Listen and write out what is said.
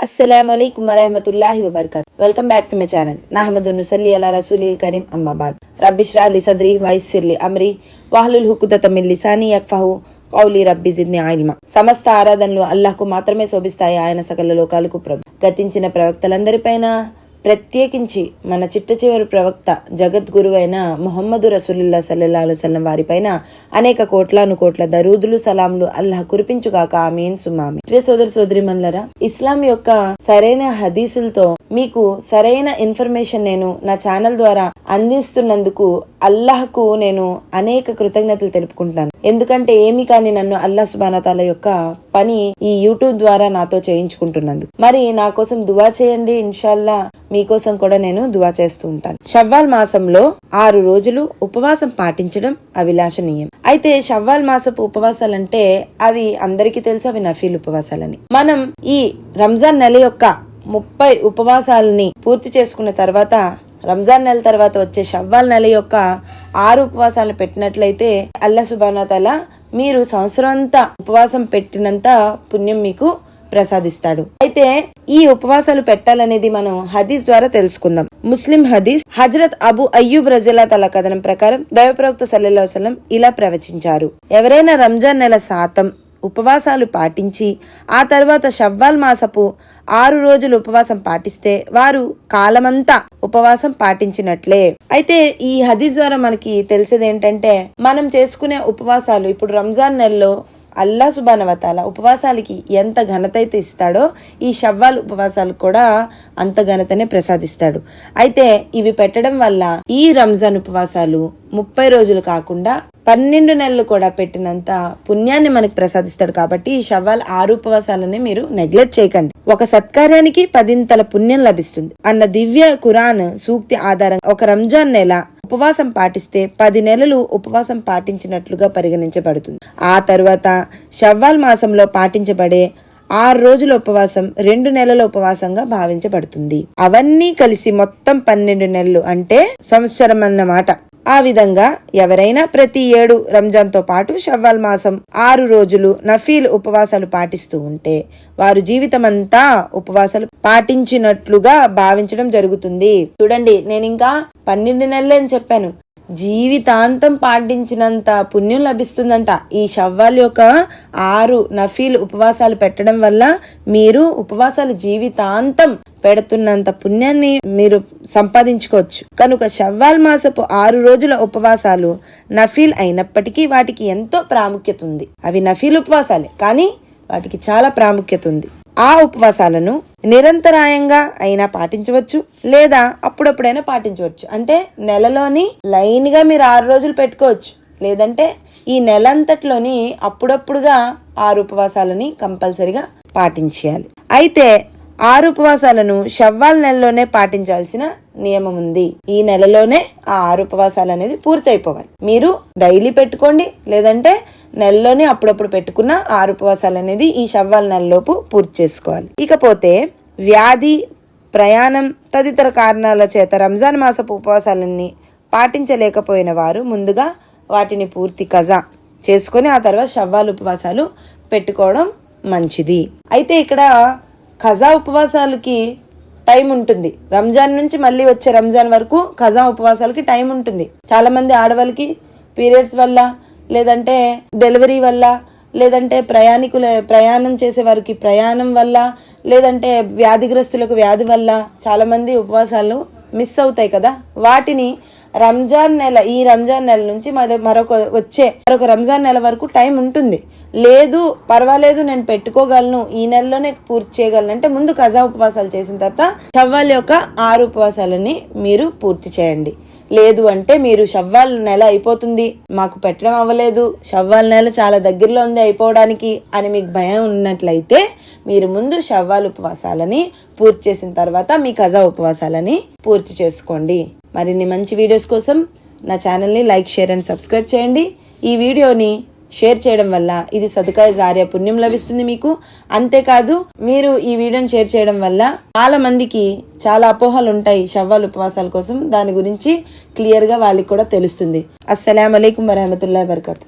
అస్సలం అయికం వరహమతుల్లాహి వబర్కత్ welcome back to my channel నహమదు నుసల్లి అలా రసూలి కరీం అమ్మాబాద్ రబ్బిష్రా అలీ సద్రి వైసిర్లి అమ్రి వాహలుల్ హుకుదత మిన్ లిసాని యక్ఫహు కౌలి రబ్బి జిద్ని ఆయిల్మా సమస్త ఆరాధనలు అల్లాహ్కు మాత్రమే శోభిస్తాయి? ఆయన సకల లోకాలకు ప్రభు. గతించిన ప్రవక్తలందరిపైన ప్రత్యేకించి మన చిట్ట చివరి ప్రవక్త జగద్గురువైన మొహమ్మదు రసూలుల్లా సల్లల్లా అలుసల్లం వారిపైన అనేక కోట్లాను కోట్ల దరూదులు సలాంలు అల్లాహ్ కురిపించుగాక ఆమీన్ సుమామి ప్రియ సోదరి సోదరి ఇస్లాం యొక్క సరైన హదీసులతో మీకు సరైన ఇన్ఫర్మేషన్ నేను నా ఛానల్ ద్వారా అందిస్తున్నందుకు అల్లాహ్కు నేను అనేక కృతజ్ఞతలు తెలుపుకుంటున్నాను. ఎందుకంటే ఏమి కాని నన్ను అల్లా సుబానతాల యొక్క పని ఈ యూట్యూబ్ ద్వారా నాతో చేయించుకుంటున్నందుకు. మరి నా కోసం దువా చేయండి ఇన్షాల్లా మీకోసం కూడా నేను దువా చేస్తూ ఉంటాను. షవ్వాల్ మాసంలో ఆరు రోజులు ఉపవాసం పాటించడం అభిలాషణీయం. అయితే షవ్వాల్ మాసపు ఉపవాసాలంటే అవి అందరికీ తెలుసు అవి నఫీల్ ఉపవాసాలని. మనం ఈ రంజాన్ నెల యొక్క ముప్పై ఉపవాసాలని పూర్తి చేసుకున్న తర్వాత రంజాన్ నెల తర్వాత వచ్చే షవ్వాల్ నెల యొక్క ఆరు ఉపవాసాలు పెట్టినట్లయితే అల్లా సుబానాతల మీరు సంవత్సరం అంతా ఉపవాసం పెట్టినంత పుణ్యం మీకు ప్రసాదిస్తాడు. అయితే ఈ ఉపవాసాలు పెట్టాలనేది మనం హదీస్ ద్వారా తెలుసుకుందాం. ముస్లిం హదీస్ హజరత్ అబు అయ్యూబ్ రజిలా తల కథనం ప్రకారం దైవప్రవక్త సల్లెల్లా వసలం ఇలా ప్రవచించారు. ఎవరైనా రంజాన్ నెల శాతం ఉపవాసాలు పాటించి ఆ తర్వాత షవ్వాల్ మాసపు ఆరు రోజులు ఉపవాసం పాటిస్తే వారు కాలమంతా ఉపవాసం పాటించినట్లే. అయితే ఈ హదీస్ ద్వారా మనకి తెలిసేది ఏంటంటే మనం చేసుకునే ఉపవాసాలు ఇప్పుడు రంజాన్ నెలలో అల్లా సుబానవతాల ఉపవాసాలకి ఎంత ఘనత అయితే ఇస్తాడో ఈ షవ్వాల్ ఉపవాసాలు కూడా అంత ఘనతనే ప్రసాదిస్తాడు. అయితే ఇవి పెట్టడం వల్ల ఈ రంజాన్ ఉపవాసాలు ముప్పై రోజులు కాకుండా పన్నెండు నెలలు కూడా పెట్టినంత పుణ్యాన్ని మనకు ప్రసాదిస్తాడు కాబట్టి ఈ షవ్వాల్ ఆరు ఉపవాసాలని మీరు నెగ్లెక్ట్ చేయకండి. ఒక సత్కార్యానికి పదింతల పుణ్యం లభిస్తుంది. అన్న దివ్య ఖురాన్ సూక్తి ఆధారంగా ఒక రంజాన్ నెల ఉపవాసం పాటిస్తే పది నెలలు ఉపవాసం పాటించినట్లుగా పరిగణించబడుతుంది. ఆ తర్వాత షవ్వాల్ మాసంలో పాటించబడే ఆరు రోజుల ఉపవాసం రెండు నెలల ఉపవాసంగా భావించబడుతుంది. అవన్నీ కలిసి మొత్తం పన్నెండు నెలలు అంటే సంవత్సరం అన్నమాట. ఆ విధంగా ఎవరైనా ప్రతి ఏడు రంజాన్తో పాటు షవ్వాల్ మాసం ఆరు రోజులు నఫీల్ ఉపవాసాలు పాటిస్తూ ఉంటే వారు జీవితమంతా ఉపవాసాలు పాటించినట్లుగా భావించడం జరుగుతుంది. చూడండి నేను ఇంకా పన్నెండు నెలలే అని చెప్పాను. జీవితాంతం పాటించినంత పుణ్యం లభిస్తుందంట. ఈ షవ్వాల్ యొక్క ఆరు నఫీల్ ఉపవాసాలు పెట్టడం వల్ల మీరు ఉపవాసాలు జీవితాంతం పెడుతున్నంత పుణ్యాన్ని మీరు సంపాదించుకోవచ్చు. కనుక షవ్వాల్ మాసపు ఆరు రోజుల ఉపవాసాలు నఫీల్ అయినప్పటికీ వాటికి ఎంతో ప్రాముఖ్యత ఉంది. అవి నఫీల్ ఉపవాసాలే కానీ వాటికి చాలా ప్రాముఖ్యత ఉంది. ఆ ఉపవాసాలను నిరంతరాయంగా అయినా పాటించవచ్చు లేదా అప్పుడప్పుడైనా పాటించవచ్చు. అంటే నెలలోని లైన్గా మీరు ఆరు రోజులు పెట్టుకోవచ్చు. లేదంటే ఈ నెలంతట్లోని అప్పుడప్పుడుగా ఆరు ఉపవాసాలని కంపల్సరిగా పాటించేయాలి. అయితే ఆరు ఉపవాసాలను షవ్వాల్ నెలలోనే పాటించాల్సిన నియమం ఉంది ఈ నెలలోనే ఆ ఆరు ఉపవాసాలు అనేది పూర్తయిపోవాలి. మీరు డైలీ పెట్టుకోండి లేదంటే నెలలోనే అప్పుడప్పుడు పెట్టుకున్న ఆరు ఉపవాసాలు అనేది ఈ షవ్వాల్ నెలలోపు పూర్తి చేసుకోవాలి. ఇకపోతే వ్యాధి ప్రయాణం తదితర కారణాల చేత రంజాన్ మాసపు ఉపవాసాలన్నీ పాటించలేకపోయిన వారు ముందుగా వాటిని పూర్తి కజా చేసుకొని ఆ తర్వాత షవ్వాల్ ఉపవాసాలు పెట్టుకోవడం మంచిది. అయితే ఇక్కడ ఖజా ఉపవాసాలకి టైం ఉంటుంది. రంజాన్ నుంచి మళ్ళీ వచ్చే రంజాన్ వరకు ఖజా ఉపవాసాలకి టైం ఉంటుంది. చాలా మంది ఆడవాళ్ళకి పీరియడ్స్ వల్ల లేదంటే డెలివరీ వల్ల లేదంటే ప్రయాణికుల ప్రయాణం చేసే వారికి ప్రయాణం వల్ల లేదంటే వ్యాధిగ్రస్తులకు వ్యాధి వల్ల చాలామంది ఉపవాసాలు మిస్ అవుతాయి కదా? వాటిని రంజాన్ నెల ఈ రంజాన్ నెల నుంచి మరి మరొక వచ్చే మరొక రంజాన్ నెల వరకు టైం ఉంటుంది. లేదు పర్వాలేదు నేను పెట్టుకోగలను ఈ నెలలోనే పూర్తి చేయగలను అంటే ముందు కజా ఉపవాసాలు చేసిన తర్వాత చవ్వాలి యొక్క ఆరు ఉపవాసాలని మీరు పూర్తి చేయండి. లేదు అంటే మీరు షవ్వాల్ నెల అయిపోతుంది. మాకు పెట్టడం అవ్వలేదు. షవ్వాల్ నెల చాలా దగ్గరలో ఉంది అయిపోవడానికి అని మీకు భయం ఉన్నట్లయితే మీరు ముందు షవ్వాల్ ఉపవాసాలని పూర్తి చేసిన తర్వాత మీ కజా ఉపవాసాలని పూర్తి చేసుకోండి. మరిన్ని మంచి వీడియోస్ కోసం నా ఛానల్ని లైక్ షేర్ అండ్ సబ్స్క్రైబ్ చేయండి. ఈ వీడియోని షేర్ చేయడం వల్ల ఇది సదుకాయ జారే పుణ్యం లభిస్తుంది మీకు. అంతేకాదు మీరు ఈ వీడియోని షేర్ చేయడం వల్ల చాలా మందికి చాలా అపోహలు ఉంటాయి షవ్వాల్ ఉపవాసాల కోసం. దాని గురించి క్లియర్గా వాళ్ళకి కూడా తెలుస్తుంది. అస్సలం అయికం వరహమతుల్లా వరకతు.